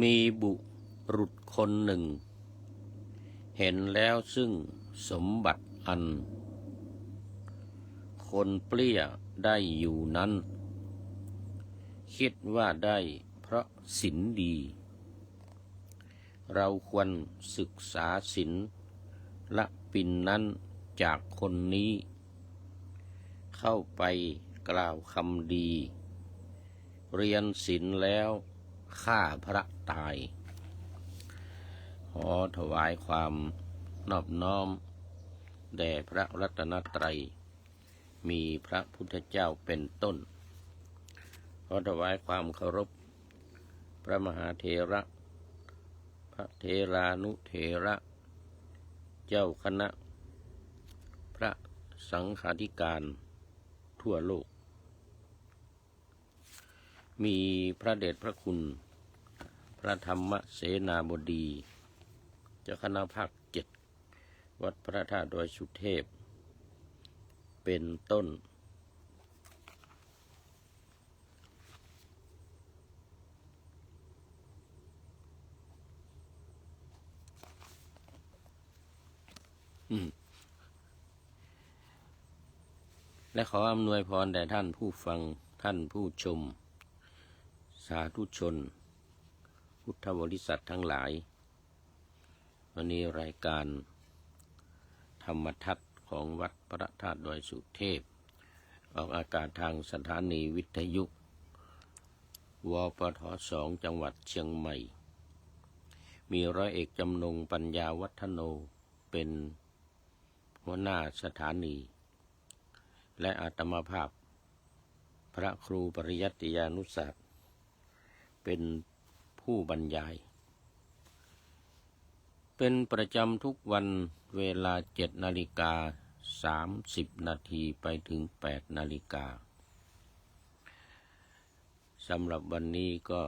มีบุรุษคนหนึ่ง เห็นแล้วซึ่งสมบัติอัน คนเปรี้ยได้อยู่นั้น คิดว่าได้เพราะศิลดี เราควรศึกษาศิลละปินนั้นจากคนนี้ เข้าไปกล่าวคำดี เรียนศิลแล้วฆ่าพระ ตาย ขอถวายความนอบน้อม แด่พระรัตนตรัย มีพระพุทธเจ้าเป็นต้น ขอถวายความเคารพ พระมหาเถระ พระเทรานุเถระ เจ้าคณะ พระสังฆาธิการทั่วโลก มีพระเดชพระคุณ พระธรรมเสนาบดี เจ้าคณะภาคเจ็ดวัดพระธาตุดอยสุเทพ เป็นต้น และขออำนวยพรแด่ท่านผู้ฟังท่านผู้ชม สาธุชน พุทธบริษัททั้งหลาย วันนี้รายการ ธรรมทัศน์ของวัดพระธาตุดอยสุเทพ ออกอากาศทางสถานีวิทยุ วปทสองจังหวัดเชียงใหม่ มีร้อยเอกจำนงปัญญาวัฒโนเป็นหัวหน้าสถานี และอาตมาภาพ พระครูปริยัติยานุศาสตร์เป็น ผู้บรรยาย เป็นประจำทุกวันเวลาเจ็ดนาฬิกาสามสิบนาทีไปถึงแปดนาฬิกาสำหรับวันนี้ก็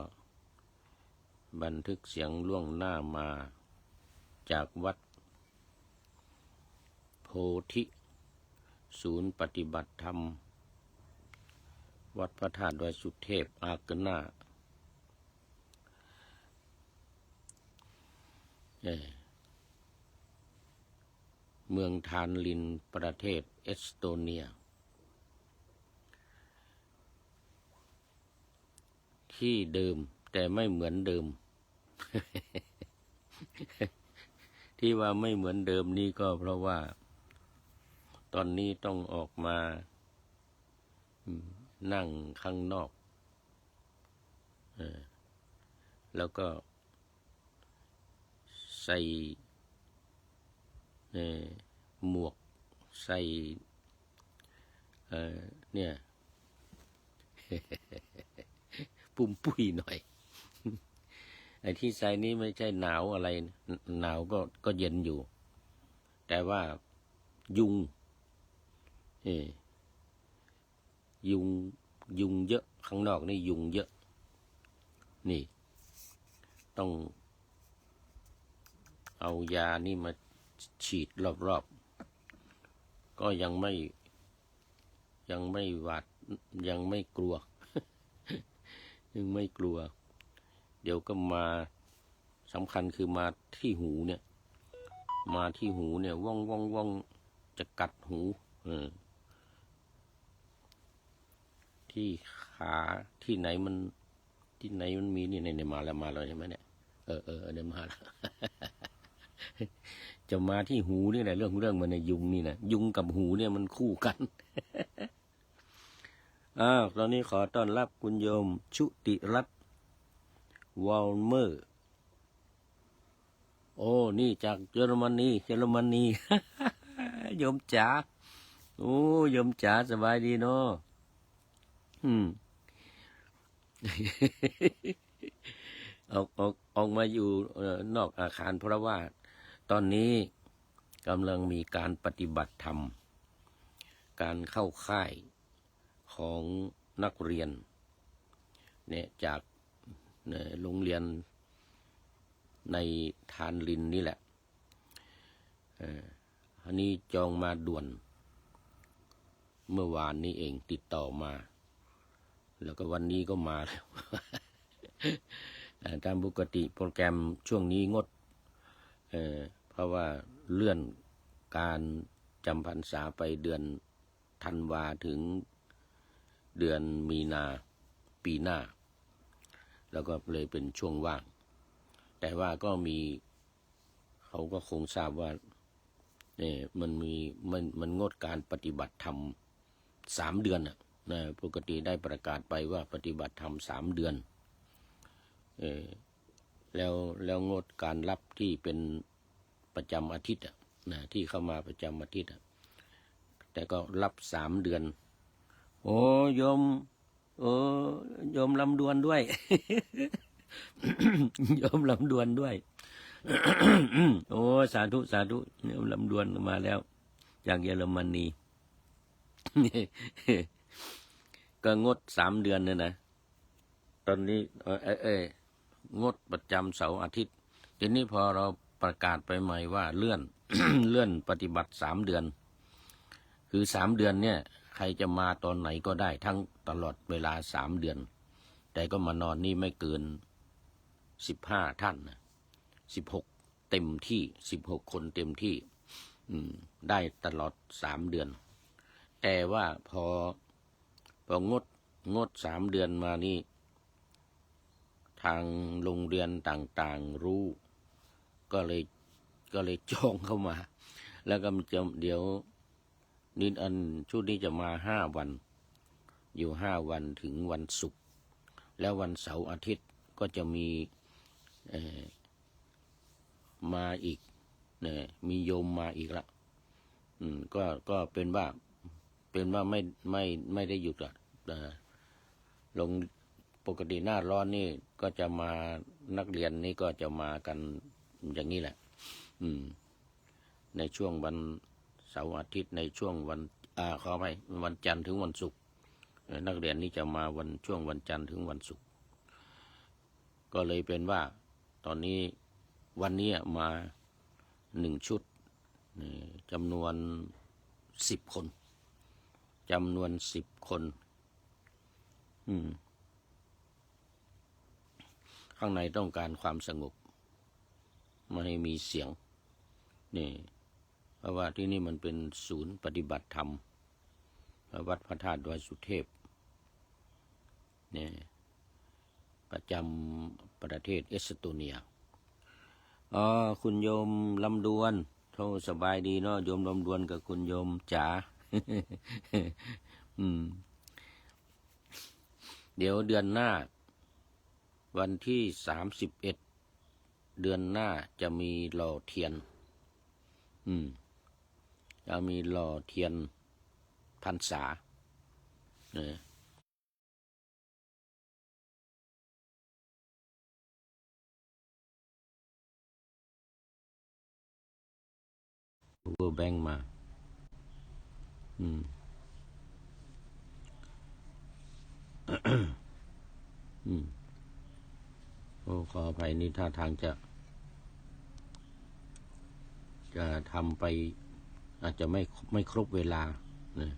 บันทึกเสียงล่วงหน้ามาจากวัด โพธิ ศูนย์ปฏิบัติธรรม วัดพระธาตุดอยสุเทพ อากนา เมืองทานลินประเทศเอสโตเนีย ที่เดิมแต่ไม่เหมือนเดิม ที่ว่าไม่เหมือนเดิมนี่ก็เพราะว่า ตอนนี้ต้องออกมานั่งข้างนอกออแล้วก็ ใส่เอ่อหมวกใส่เนี่ยปุ่มปุ้ยหน่อย ไอ้ที่ใส่นี้ไม่ใช่หนาวอะไร หนาวก็ก็เย็นอยู่ แต่ว่ายุงเออยุงยุงเยอะ ข้างนอกนี่ยุงเยอะ นี่ ต้อง เอายานี่มาฉีดรอบๆ ก็ยังไม่ ยังไม่หวาดยังไม่กลัว ยังไม่กลัว เดี๋ยวก็มาสำคัญคือมาที่หูเนี่ย มาที่หูเนี่ยว่องว่องว่องจะกัดหูเออที่ขาที่ไหนมัน ที่ไหนมันมีนี่เนี่ยมาแล้วมาแล้วใช่ไหมเนี่ย เออเออเนี่ยมาแล้ว จะมาที่หูนี่แหละเรื่องเรื่องมันในยุงนี่นะยุงกับหูเนี่ยมันคู่กันอ้าวตอนนี้ขอต้อนรับคุณโยม ชุติรัตน์วอลเมอร์ โอ้ นี่จากเยอรมนีเยอรมนีโยมจ๋าโอ้โยมจ๋าสบายดีเนาะอืมออกออกออกมาอยู่นอกอาคารเพราะว่า ตอนนี้กำลังมีการปฏิบัติธรรม การเข้าค่ายของนักเรียนเนี่ยจากโรงเรียนในทานลินนี่แหละอันนี้จองมาด่วน เมื่อวานนี้เองติดต่อมา แล้วก็วันนี้ก็มาแล้วตามปกติโปรแกรมช่วงนี้งด เออเพราะว่าเลื่อนการจำพรรษาไปเดือนธันวาถึงเดือนมีนาปีหน้า แล้วก็เลยเป็นช่วงว่าง แต่ว่าก็มีเขาก็คงทราบว่าเนี่ยมันมีมันมันงดการปฏิบัติธรรมสามเดือนน่ะนะปกติได้ประกาศไปว่าปฏิบัติธรรมสามเดือน เออ แล้วแล้วงดการรับที่เป็นประจำอาทิตย์อะนะที่เข้ามาประจำอาทิตย์อะแต่ก็รับสามเดือน โอ้ยม โอ้ยมลำดวนด้วยยมลำดวนด้วย โอ้ สาธุสาธุยมลำดวนมาแล้ว จากเยอรมนีก็งดสามเดือนเนี่ยนะ ตอนนี้ เออเออ งดประจำเสาร์อาทิตย์ ทีนี้พอเราประกาศไปใหม่ว่าเลื่อนเลื่อนปฏิบัติสามเดือน คือสามเดือนเนี่ย ใครจะมาตอนไหนก็ได้ทั้งตลอดเวลาสามเดือน แต่ก็มานอนนี่ไม่เกินสิบห้าท่านนะสิบหกเต็มที่สิบหกคนเต็มที่ได้ตลอดสามเดือน แต่ว่าพอพองดงดสามเดือนมานี่ ทางโรงเรียนต่างๆรู้ ก็เลยก็เลยจองเข้ามา แล้วก็จะเดี๋ยวนินอันชุดนี้จะมาห้าวัน อยู่ห้าวันถึงวันศุกร์แล้ววันเสาร์อาทิตย์ก็จะมีมาอีกเนี่ยมีโยมมาอีกละอืมก็ก็เป็นว่าเป็นว่าไม่ไม่ไม่ได้หยุดอะลง ปกติหน้าร้อนนี่ก็จะมานักเรียนนี่ก็จะมากันอย่างนี้แหละ อืม ในช่วงวันเสาร์อาทิตย์ในช่วงวัน อ่าขอไปวันจันทร์ถึงวันศุกร์นักเรียนนี่จะมาวันช่วงวันจันทร์ถึงวันศุกร์ก็เลยเป็นว่า ตอนนี้วันนี้มาหนึ่งชุดจำนวนสิบคนจำนวนสิบคน อืม ข้างในต้องการความสงบ ไม่ให้มีเสียง นี่ เพราะว่าที่นี่มันเป็นศูนย์ปฏิบัติธรรม วัดพระธาตุดอยสุเทพเนี่ยประจำประเทศเอสโตเนีย อ๋อ คุณโยมลำดวน โทสบายดีเนาะ โยมลำดวนกับคุณโยมจ๋า อืม เดี๋ยวเดือนหน้า วันที่สามสิบเอ็ดเดือนหน้าจะมีหล่อเทียน อืม จะมีหล่อเทียนพรรษาเนี่ยเวอร์แบงมา อืม อืม โอ้ขออภัยนี่ท่าทางจะ จะทำไป อาจจะไม่ไม่ครบเวลานะ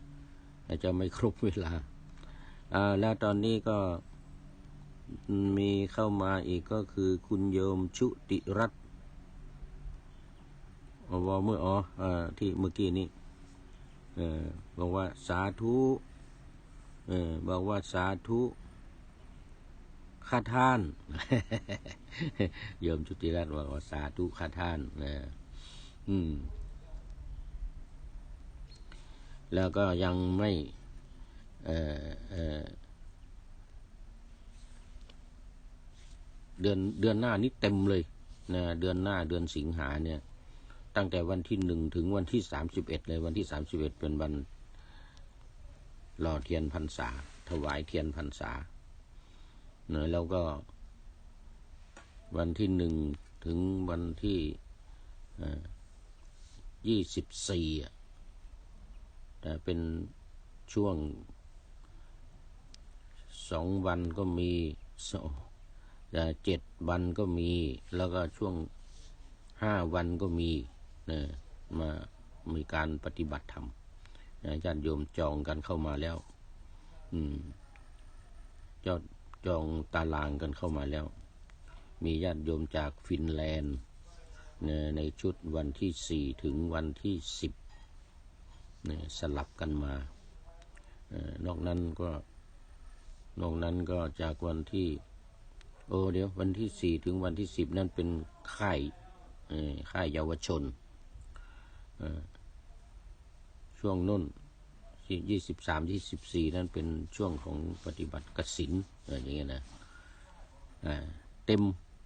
อาจจะไม่ครบเวลาอ่าแล้วตอนนี้ก็มีเข้ามาอีกก็คือคุณโยมชุติรัตน์อวเมื่ออ๋ออ่าที่เมื่อกี้นี้เออบอกว่าสาธุเออบอกว่าสาธุ ข้าท่านโยมชุติรัตน์ว่าสาธุข้าท่านนะอืม แล้วก็ยังไม่เออเออเดือนเดือนหน้านี้เต็มเลยนะเดือนหน้าเดือนสิงหาเนี่ย ตั้งแต่วันที่หนึ่งถึงวันที่สามสิบเอ็ดเลย วันที่สามสิบเอ็ดเป็นวันหล่อเทียนพรรษา ถวายเทียนพรรษา นะแล้วก็ วันที่หนึ่งถึงวันที่ยี่สิบสี่แต่เป็นช่วงสองวันก็มีสองแต่เจ็ดวันก็มี แล้วก็ช่วงห้าวันก็มีนะมามีการปฏิบัติธรรมนะญาติโยมจองกันเข้ามาแล้ว อืมจอด จองตารางกันเข้ามาแล้ว มีญาติโยมจากฟินแลนด์ในชุดวันที่สี่ถึงวันที่สิบสลับกันมาเอ่อนอกนั้นก็ นอกนั้นก็จากวันที่ โอ้เดี๋ยววันที่สี่ถึงวันที่สิบนั่นเป็นค่ายค่ายเยาวชน ช่วงนุ่น ยี่สิบสามยี่สิบสี่นั่นเป็นช่วงของปฏิบัติกสินอะไรอย่างเงี้ยนะอ่าเต็ม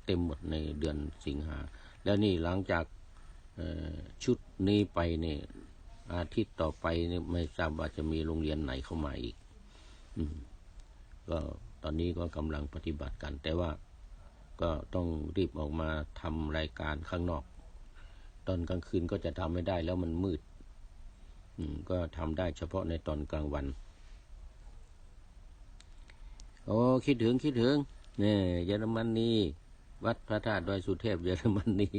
เต็มหมดในเดือนสิงหา แล้วนี่หลังจากชุดนี้ไปเนี่ยอาทิตย์ต่อไปเนี่ยไม่ทราบว่าจะมีโรงเรียนไหนเข้ามาอีก อืมก็ตอนนี้ก็กำลังปฏิบัติกัน แต่ว่าก็ต้องรีบออกมาทำรายการข้างนอก ตอนกลางคืนก็จะทำไม่ได้แล้วมันมืด ก็ทำได้เฉพาะในตอนกลางวัน โอ้คิดถึงคิดถึงเนี่ยเยอรมนนีวัดพระธาตุดอยสุเทพเยอรมนนี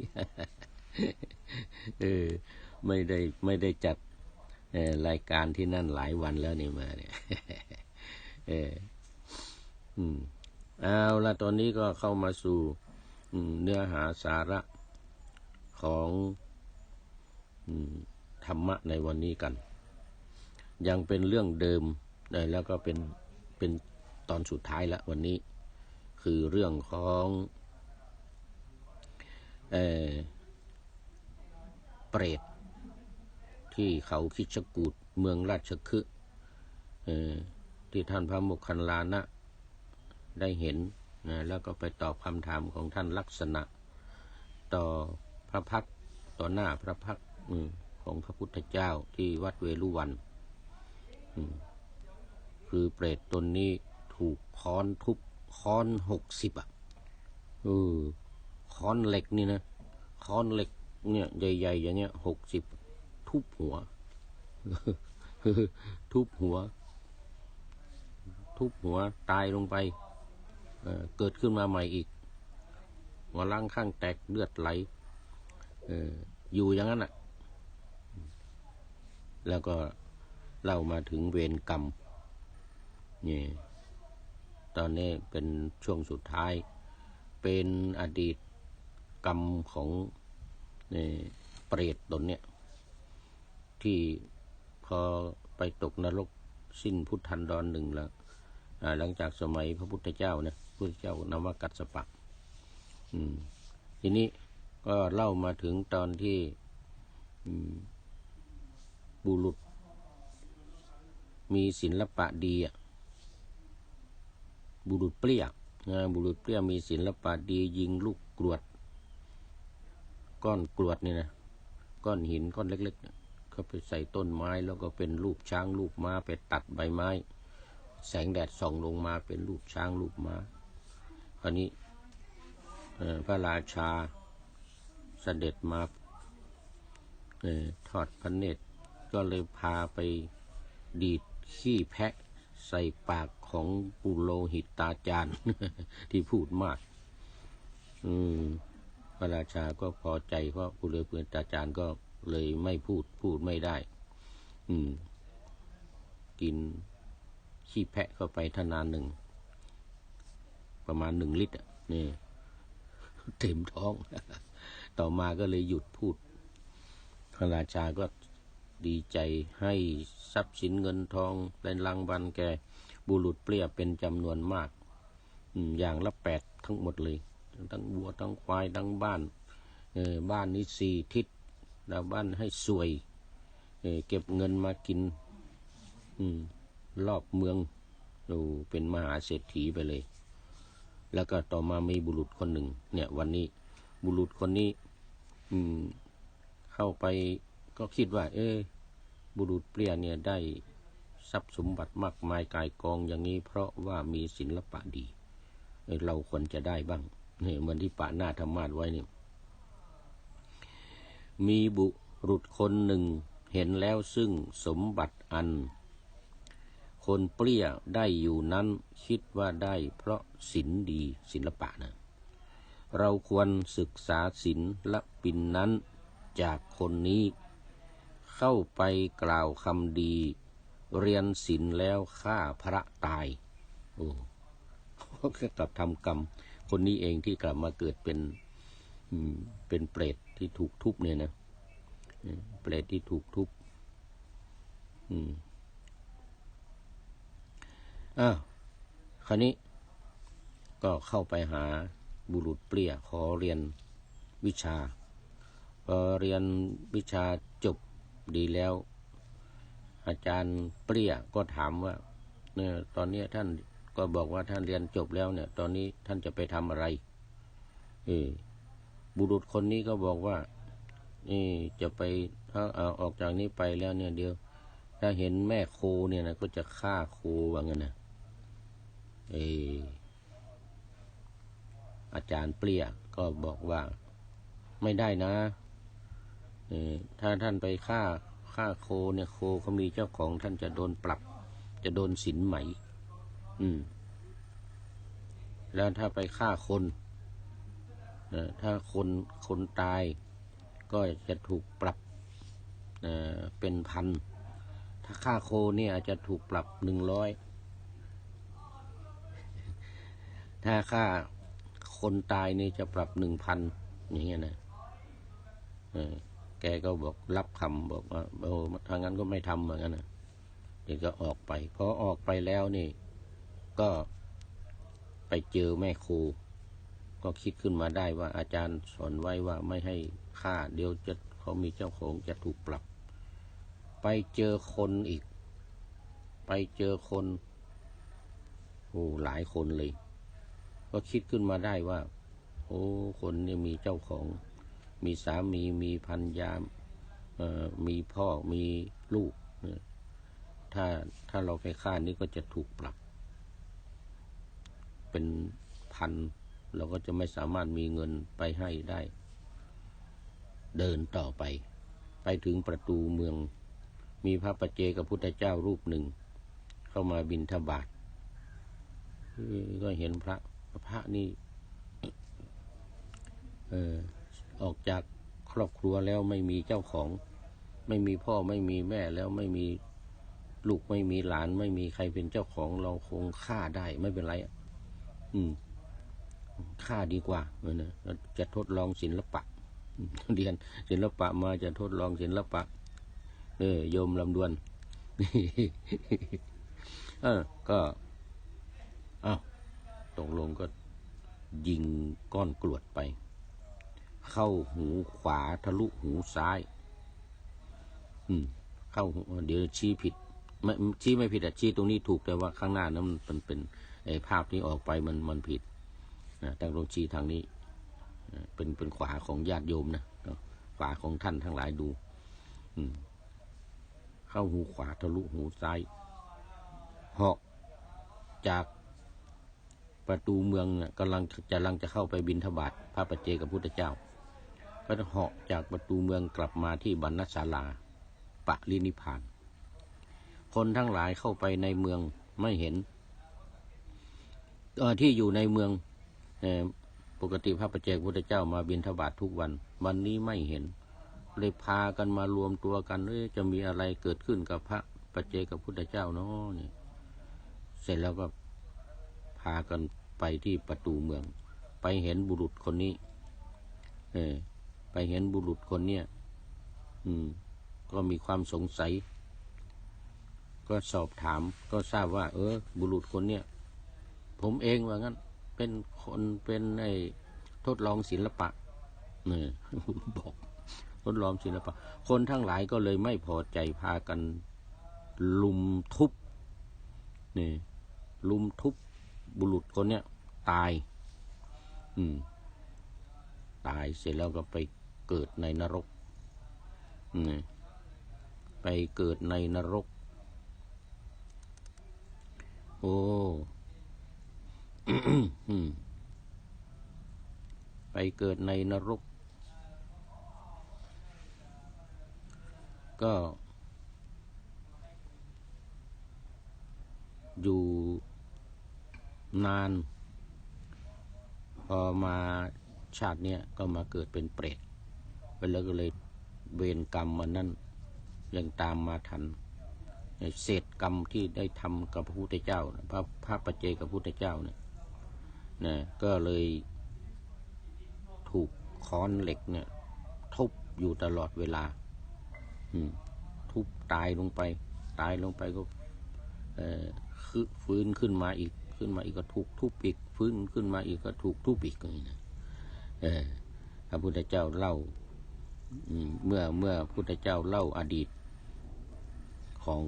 เออไม่ได้ไม่ได้จัดรายการที่นั่นหลายวันแล้วนี่มาเนี่ยเอออืมเอาละตอนนี้ก็เข้ามาสู่เนื้อหาสาระของ อืม ธรรมะในวันนี้กัน ยังเป็นเรื่องเดิมนะแล้วก็เป็นเป็นตอนสุดท้ายละวันนี้ คือเรื่องของเออเปรตที่เขาคิดชกูดเมืองราชคฤห์เออที่ท่านพระโมคคัลลานะได้เห็นนะแล้วก็ไปตอบคำถามของท่านลักษณะ ต่อพระพักต่อหน้าพระพักอืม ของพระพุทธเจ้าที่วัดเวลุวัน คือเปรตตนนี้ถูกค้อนทุบค้อนหกสิบอะเออค้อนเหล็กนี่นะค้อนเหล็กเนี่ยใหญ่ๆอย่างเงี้ยหกสิบทุบหัว ทุบหัว ทุบหัวตายลงไปเเกิดขึ้นมาใหม่อีกหัวล่างข้างแตกเลือดไหลอออยู่อย่างนั้นอะ แล้วก็เล่ามาถึงเวรกรรมนี่ตอนนี้เป็นช่วงสุดท้าย เป็นอดีตกรรมของนี่เปรตตนเนี่ย ที่พอไปตกนรกสิ้นพุทธันดรหนึ่งแล้วหลังจากสมัยพระพุทธเจ้าเนะพระพุทธเจ้านามว่ากัสสปะทีนี้ก็เล่ามาถึงตอนที่อืม บุรุษ มีศิลปะดีอะบุรุษเปรี้ยนะบุรุษเปรี้ยมีศิลปะดี ยิงลูกกรวด ก้อนกรวดนี่นะก้อนหินก้อนเล็กๆเขาไปใส่ต้นไม้แล้วก็เป็นรูปช้างรูปม้าไปตัดใบไม้ แสงแดดส่องลงมาเป็นรูปช้างรูปม้าคราวนี้เอ่อพระราชาเสด็จมาเออทอดพระเนตร ก็เลยพาไปดีดขี้แพะใส่ปากของปุโรหิตตาจารย์ที่พูดมาก อืมพระราชาก็พอใจเพราะปุโรหิตตาจารย์ก็เลยไม่พูดพูดไม่ได้ อืม กินขี้แพะเข้าไปทนานหนึ่ง ประมาณหนึ่งลิตรนี่เต็มท้อง ต่อมาก็เลยหยุดพูดพระราชาก็ ดีใจให้ทรัพย์สินเงินทองเป็นรางวัลแก่บุรุษเปรี้ยเป็นจำนวนมาก อย่างละแปดทั้งหมดเลย ทั้งวัวทั้งควายทั้งบ้านบ้านนี้สี่ทิศแล้วบ้านให้สวยเก็บเงินมากินอรอบเมืองดูเป็นมหาเศรษฐีไปเลย แล้วก็ต่อมามีบุรุษคนหนึ่ง เนี่ย วันนี้บุรุษคนนี้ อืม เข้าไป ก็คิดว่า เออบุรุษเปรียเนี่ยได้ทรัพย์สมบัติมากมายกายกองอย่างนี้ เพราะว่ามีศิลปะดีเเราควรจะได้บ้างเนี่ยเหมือนที่ป่าหน้าธรรมาสไว้เนี่ยมีบุรุษคนหนึ่งเห็นแล้วซึ่งสมบัติอัน คนเปรี้ยได้อยู่นั้นคิดว่าได้เพราะศิลดีศิลปะนะเราควรศึกษาศิลละปินนั้นจากคนนี้ เข้าไปกล่าวคำดี เรียนศิลแล้วฆ่าพระตาย โอ้ก็กับทำกรรม คนนี้เองที่กลับมาเกิดเป็นเป็นเปรตที่ถูกทุบเนี่ยนะเปรตที่ถูกทุบอ้าวคราวนี้ก็เข้าไปหาบุรุษเปรี้ยขอเรียนวิชาพอเรียนวิชาจบ ดีแล้ว อาจารย์เปรี้ยก็ถามว่าเนี่ยตอนนี้ท่านก็บอกว่าท่านเรียนจบแล้วเนี่ย ตอนนี้ท่านจะไปทำอะไรเออบุรุษคนนี้ก็บอกว่านี่จะไปถ้าเอาออกจากนี้ไปแล้วเนี่ยเดียว ถ้าเห็นแม่โคเนี่ยนะก็จะฆ่าโคว่างั้นนะเอออาจารย์เปรี้ยก็บอกว่า ไม่ได้นะ ถ้าท่านไปฆ่าฆ่าโคเนี่ยโคเขามีเจ้าของท่านจะโดนปรับ จะโดนสินไหม อืม แล้วถ้าไปฆ่าคนถ้าคนคนตายก็จะถูกปรับเอ่อเป็นพัน ถ้าฆ่าโคเนี่ยอาจจะถูกปรับหนึ่งร้อย ถ้าฆ่าคนตายเนี่ยจะปรับหนึ่งพันอย่างเงี้ยนะ เออ แกก็บอกรับคำบอกว่าโอ้ทางนั้นก็ไม่ทำเหมือนกันนะเดี๋ยวก็ออกไปพอออกไปแล้วนี่ ก็ไปเจอแม่ครู ก็คิดขึ้นมาได้ว่าอาจารย์สอนไว้ว่าไม่ให้ฆ่าเดี๋ยวจะเขามีเจ้าของจะถูกปรับ ไปเจอคนอีก ไปเจอคนโอ้หลายคนเลย ก็คิดขึ้นมาได้ว่า โอ้คนนี่มีเจ้าของ มีสามีมีพันยามเอ่อมีพ่อมีลูกเนี่ยถ้าถ้าเราไปฆ่านี่ก็จะถูกปรับ เป็นพัน เราก็จะไม่สามารถมีเงินไปให้ได้ เดินต่อไป ไปถึงประตูเมือง มีพระปัจเจกับพุทธเจ้ารูปหนึ่ง เข้ามาบินทบาทก็เห็นพระพระนี่ เออ ออกจากครอบครัวแล้วไม่มีเจ้าของ ไม่มีพ่อไม่มีแม่แล้วไม่มีลูกไม่มีหลาน ไม่มีใครเป็นเจ้าของ เราคงฆ่าได้ไม่เป็นไรอะอืมฆ่าดีกว่าเนะจะทดลองศิลปะเรียนศิลปะมาจะทดลองศิลปะ เออโยมลำดวนเออ ก็อ้าวตกลงก็ยิงก้อนกรวดไป เข้าหูขวาทะลุหูซ้าย อืม เข้าเดี๋ยวชี้ผิด ไม่ชี้ไม่ผิดอะชี้ตรงนี้ถูกแต่ว่าข้างหน้านั้นมันเป็นไอ้ภาพที่ออกไปมันมันผิดนะแต่ลงชี้ทางนี้เป็นเป็นขวาของญาติโยมนะขวาของท่านทั้งหลายดู อืม เข้าหูขวาทะลุหูซ้ายหาะจากประตูเมืองกำลังจะลังจะเข้าไปบินทบาทพระปัจเจกับพุทธเจ้า ก็เหาะจากประตูเมืองกลับมาที่บรรณศาลาปะลินิพาน คนทั้งหลายเข้าไปในเมืองไม่เห็นเออที่อยู่ในเมืองปกติพระปัจเจกพุทธเจ้ามาบินทบาททุกวัน วันนี้ไม่เห็น เลยพากันมารวมตัวกันเอ้จะมีอะไรเกิดขึ้นกับพระปัจเจกับพุทธเจ้าเนาะนี่เสร็จแล้วก็พากันไปที่ประตูเมือง ไปเห็นบุรุษคนนี้ เออ ไปเห็นบุรุษคนเนี้ยอืม ก็มีความสงสัย ก็สอบถามก็ทราบว่า เออ บุรุษคนเนี้ยผมเองว่างั้น เป็นคนเป็นไอ้ทดลองศิลปะเนี่ยบอกทดลองศิลปะ คนทั้งหลายก็เลยไม่พอใจพากัน ลุมทุบนี่ลุมทุบบุรุษคนเนี้ยตาย อืม ตายเสร็จแล้วก็ไป เกิดในนรกนี่ไปเกิดในนรก โอ้ไปเกิดในนรก ก็ อยู่นาน พอมาชาติเนี้ยก็มาเกิดเป็นเปรต แล้วก็เลยเวรกรรมมันนั่นยังตามมาทันเศษกรรมที่ได้ทำกับพระพุทธเจ้าพระพระปเจกับพระพุทธเจ้าเนี่ยนะก็เลยถูกค้อนเหล็กเนี่ย ทุบอยู่ตลอดเวลา อืม ทุบตายลงไป ตายลงไปก็ เอ่อคือฟื้นขึ้นมาอีกขึ้นมาอีกก็ถูกทุบอีกฟื้นขึ้นมาอีกก็ถูกทุบอีกอย่างนี้นะเออพระพุทธเจ้าเล่า เมื่อเมื่อพุทธเจ้าเล่าอดีตของ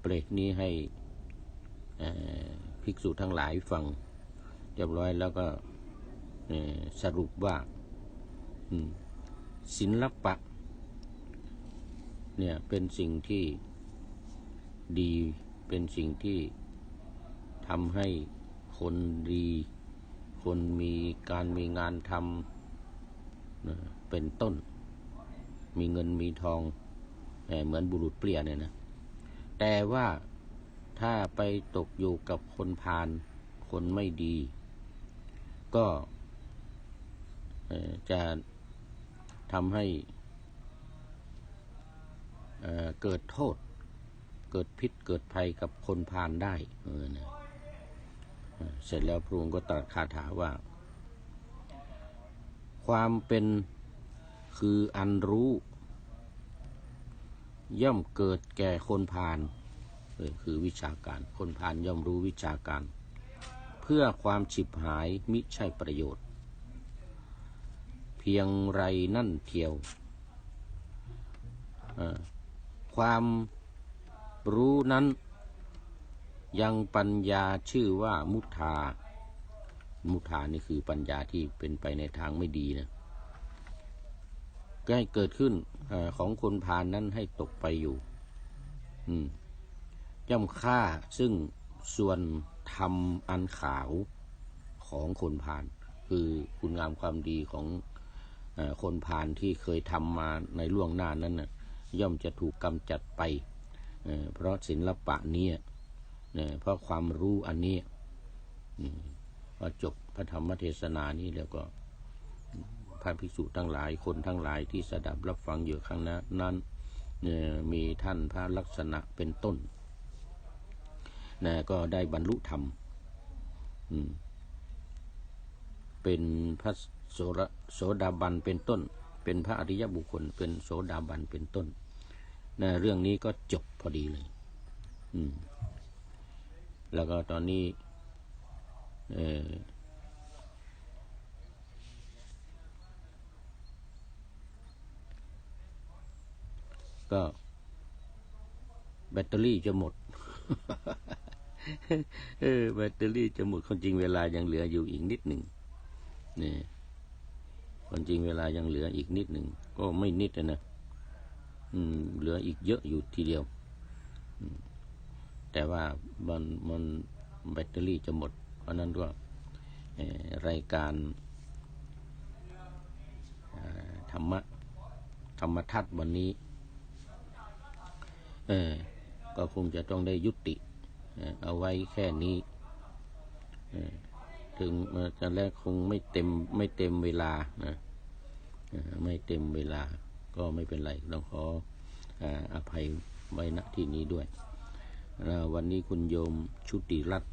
เปรตนี้ให้ภิกษุทั้งหลายฟังเรียบร้อยแล้วก็สรุปว่าศิลปะ เนี่ยเป็นสิ่งที่ดีเป็นสิ่งที่ทำให้คนดี คนมีการมีงานทำเป็นต้น มีเงินมีทองเหมือนบุรุษเปลี่ยเนี่ยนะ แต่ว่าถ้าไปตกอยู่กับคนพาลคนไม่ดี ก็จะทำให้เกิดโทษ เกิดพิษเกิดภัยกับคนพาลได้เออนะเเสร็จแล้วพระองค์ก็ตรัสคาถาว่า ความเป็น คืออันรู้ ย่อมเกิดแก่คนพาลเออคือวิชาการ คนพาลย่อมรู้วิชาการ เพื่อความฉิบหายมิใช่ประโยชน์ เพียงไรนั่นเทียว ความรู้นั้นยังปัญญาชื่อว่ามุทา มุทานี่คือปัญญาที่เป็นไปในทางไม่ดีนะ ให้เกิดขึ้นอของคนพาลนนั้นให้ตกไปอยู่ อืมย่อมฆ่าซึ่งส่วนทำอันขาวของคนพาลคือคุณงามความดีของอคนพาลที่เคยทำมาในล่วงหน้านั้นนะย่อมจะถูกกำจัดไปเพราะศิลปะนี้เพราะความรู้อันนี้พอจบพระธรรมเทศนานี้แล้วก็ พระภิกษุทั้งหลายคนทั้งหลายที่สดับรับฟังอยู่ข้างหน้านั้นมีท่านพระลักษณะเป็นต้นนะก็ได้บรรลุธรรมเป็นพระโสโสดาบันเป็นต้น เป็นพระอริยบุคคล เป็นโสดาบันเป็นต้นนะเรื่องนี้ก็จบพอดีเลย อืม แล้วก็ตอนนี้ เออ ก็ แบตเตอรี่จะหมดเออแบตเตอรี่จะหมดความจริงเวลายังเหลืออยู่อีกนิดหนึ่งนี่ความจริงเวลายังเหลืออีกนิดหนึ่งก็ไม่นิดนะนะอืม เหลืออีกเยอะอยู่ทีเดียวแต่ว่ามันมันแบตเตอรี่จะหมด เพราะนั้นก็รายการธรรมะธรรมทัศน์วันนี้ ก็คงจะต้องได้ยุติเอาไว้แค่นี้ถึงตอนแรกคงไม่เต็มไม่เต็มเวลานะไม่เต็มเวลาก็ไม่เป็นไรต้องขออภัยไว้ณที่นี้ด้วย วันนี้คุณโยมชุติรัตน์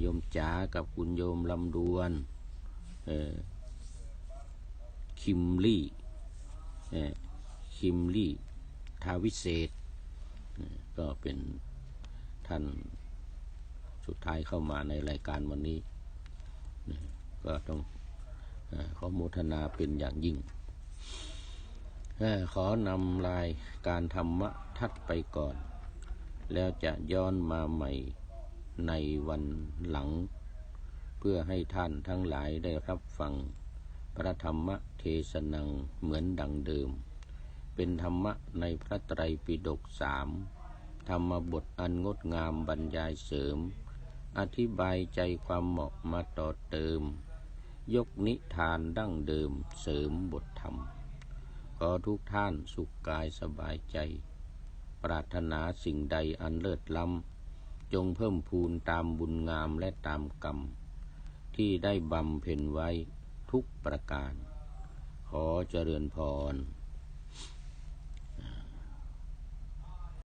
โยมจ๋ากับคุณโยมลำดวนคิมลี่คิมลี่ ทาวิเศษ ก็เป็นท่านสุดท้ายเข้ามาในรายการวันนี้ ก็ต้องขอโมทนาเป็นอย่างยิ่ง ขอนำรายการธรรมะทัดไปก่อน แล้วจะย้อนมาใหม่ในวันหลัง เพื่อให้ท่านทั้งหลายได้รับฟัง พระธรรมเทศนังเหมือนดังเดิม เป็นธรรมะในพระไตรปิฎกสาม ธรรมบทอันงดงามบรรยายเสริม อธิบายใจความเหมาะมาต่อเติม ยกนิทานดั้งเดิมเสริมบทธรรม ขอทุกท่านสุขกายสบายใจ ปรารถนาสิ่งใดอันเลิศล้ำ จงเพิ่มพูนตามบุญงามและตามกรรม ที่ได้บำเพ็ญไว้ทุกประการ ขอเจริญพร